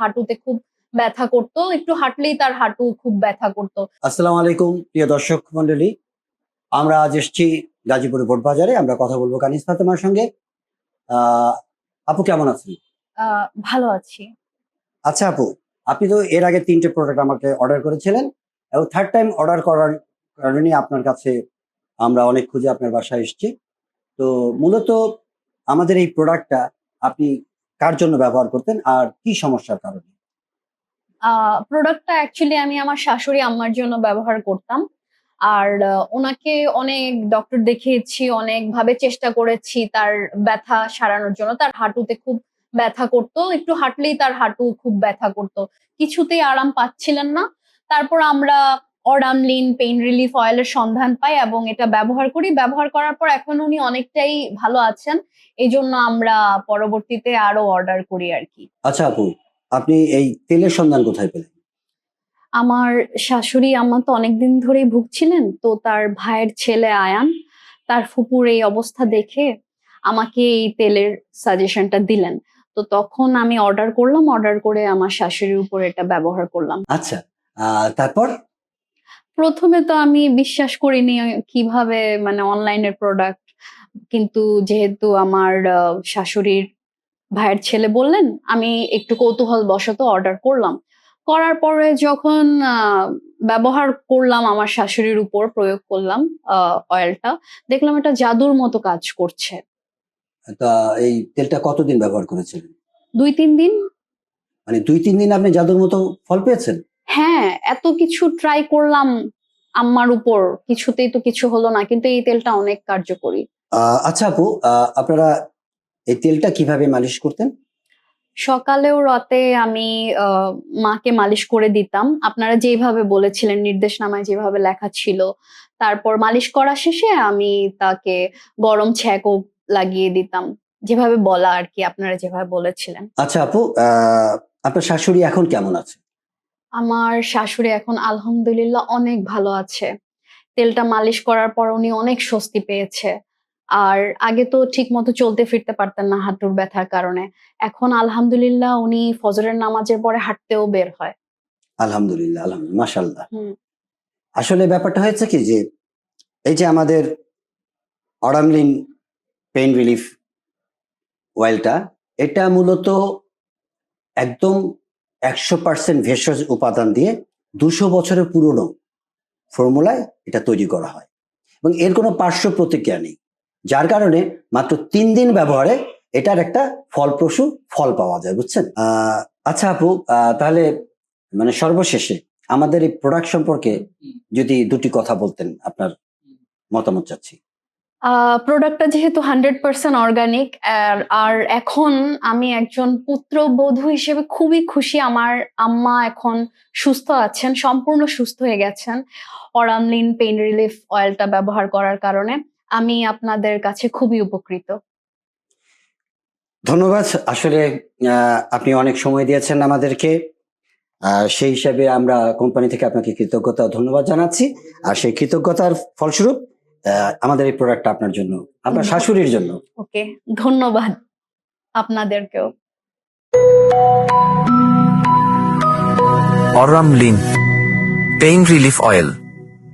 হাঁটুতে খুব ব্যথা করতো একটু হাঁটলেই তার হাঁটু খুব ব্যথা করতো। আসসালামু আলাইকুম প্রিয় দর্শক মন্ডলী আমরা আজ এসেছি গাজীপুর বোট বাজারে আমরা কথা বলব কানিস ফাতেমার সঙ্গে। আহ, আপু কেমন আছেন? ভালো আছি। আচ্ছা আপু আপনি তো এর আগে তিনটে প্রোডাক্ট আমাকে অর্ডার করেছিলেন এবং থার্ড টাইম অর্ডার করার কারণে আপনার কাছে আমরা অনেক খুঁজে আপনার বাসায় এসেছি। তো মূলত আমাদের এই প্রোডাক্টটা আপনি কার জন্য ব্যবহার করতেন আর কি সমস্যার কারণে? প্রোডাক্টটা অ্যাকচুয়ালি আমি আমার শাশুড়ি আম্মার জন্য ব্যবহার করতাম। আর ওনাকে অনেক ডক্টর দেখিয়েছি অনেক ভাবে চেষ্টা করেছি তার ব্যথা সারানোর জন্য। তার হাঁটুতে খুব ব্যথা করতো, একটু হাঁটলেই তার হাঁটু খুব ব্যথা করতো। কিছুতেই আরাম পাচ্ছিলেন না। তারপর আমরা অডামলিন পেইন রিলিফ অয়েলের সন্ধান পাই এবং এটা ব্যবহার করি। ব্যবহার করার পর এখন উনি অনেকটাই ভালো আছেন। এই জন্য আমরা পরবর্তীতে আরও অর্ডার করি আর কি। আচ্ছা আপু আপনি এই তেলের সন্ধান কোথায় পেলেন? আমার শাশুড়ি আম্মা তো অনেকদিন ধরেই ভুগছিলেন তো তার ভাইয়ের ছেলে আয়ান তার ফুপুর এই অবস্থা দেখে আমাকে এই তেলের সাজেশনটা দিলেন। তো তখন আমি অর্ডার করলাম অর্ডার করে আমার শাশুড়ির উপর এটা ব্যবহার করলাম। আচ্ছা তারপর? প্রথমে তো আমি বিশ্বাস করিনি কীভাবে মানে অনলাইনের প্রোডাক্ট কিন্তু যেহেতু আমার শাশুড়ির ভাইয়ের ছেলে বললেন আমি একটু কৌতূহল বশত অর্ডার করলাম। করার পরে যখন ব্যবহার করলাম আমার শাশুড়ির উপর প্রয়োগ করলাম অয়েলটা দেখলাম এটা জাদুর মতো কাজ করছে। তা এই তেলটা কতদিন ব্যবহার করেছিলেন? দুই তিন দিন। মানে দুই তিন দিন আপনি জাদুর মতো ফল পেয়েছেন? হ্যাঁ এত কিছু ট্রাই করলাম আম্মার উপর কিছুতেই তো কিছু হলো না কিন্তু এই তেলটা অনেক কার্যকরী। আচ্ছা আপু আপনারা এই তেলটা কীভাবে মালিশ করতেন? সকালেও রাতে আমি মাকে মালিশ করে দিতাম। আপনারা যেভাবে বলেছিলেন নির্দেশনামায় যেভাবে লেখা ছিল তারপর মালিশ করা শেষে আমি তাকে গরম ছ্যাঁকও লাগিয়ে দিতাম। যেভাবে বলা আর কি আপনারা যেভাবে বলেছিলেন। আচ্ছা আপু আহ, আপনার শাশুড়ি এখন কেমন আছে? আমার শাশুড়ি এখন আলহামদুলিল্লাহ অনেক ভালো আছে। তেলটা মালিশ করার পর উনি অনেক স্বস্তি পেয়েছে। আর আগে তো ঠিক মতো চলতে ফিরতে পারতেন না হাঁটুর ব্যথার কারণে। এখন আলহামদুলিল্লাহ উনি ফজরের নামাজের পরে হাঁটতেও বের হয়। আলহামদুলিল্লাহ আলহামদুলিল্লাহ মাশাল্লাহ। আসলে ব্যাপারটা হয়েছে কি যে এই যে আমাদের অরামলিন পেইন রিলিফ অয়েলটা এটা মূলত একদম একশো পার্সেন্ট ভেষজ উপাদান দিয়ে দুশো বছরের পুরনো ফর্মুলায় এটা তৈরি করা হয়। এবং এর কোনো পার্শ্ব প্রতিক্রিয়া নেই। যার কারণে মাত্র তিন দিন ব্যবহারে এটার একটা ফলপ্রসূ ফল পাওয়া যায় বুঝছেন? আহ, আচ্ছা আপু আহ, তাহলে মানে সর্বশেষে আমাদের এই প্রোডাক্ট সম্পর্কে যদি দুটি কথা বলতেন আপনার মতামত চাচ্ছি। প্রোডাক্টটা যেহেতু হান্ড্রেড পার্সেন্ট অর্গানিক আর এখন আমি একজন পুত্র পুত্রবধূ হিসেবে খুবই খুশি আমার আম্মা এখন সুস্থ আছেন, সম্পূর্ণ সুস্থ হয়ে গেছেন অরামলিন পেইন রিলিফ অয়েলটা ব্যবহার করার কারণে। আমি আপনাদের কাছে খুবই উপকৃত। ধন্যবাদ। আসলে আপনি অনেক সময় দিয়েছেন আমাদেরকে। সেই হিসাবে আমরা কোম্পানি থেকে আপনাকে কৃতজ্ঞতা ধন্যবাদ জানাচ্ছি। আর সেই কৃতজ্ঞতার ফলস্বরূপ আমাদের এই প্রোডাক্টটা আপনার জন্য আপনার শাশুড়ির জন্য। ওকে ধন্যবাদ আপনাদেরকেও। অরাম লিন পেইন রিলিফ অয়েল।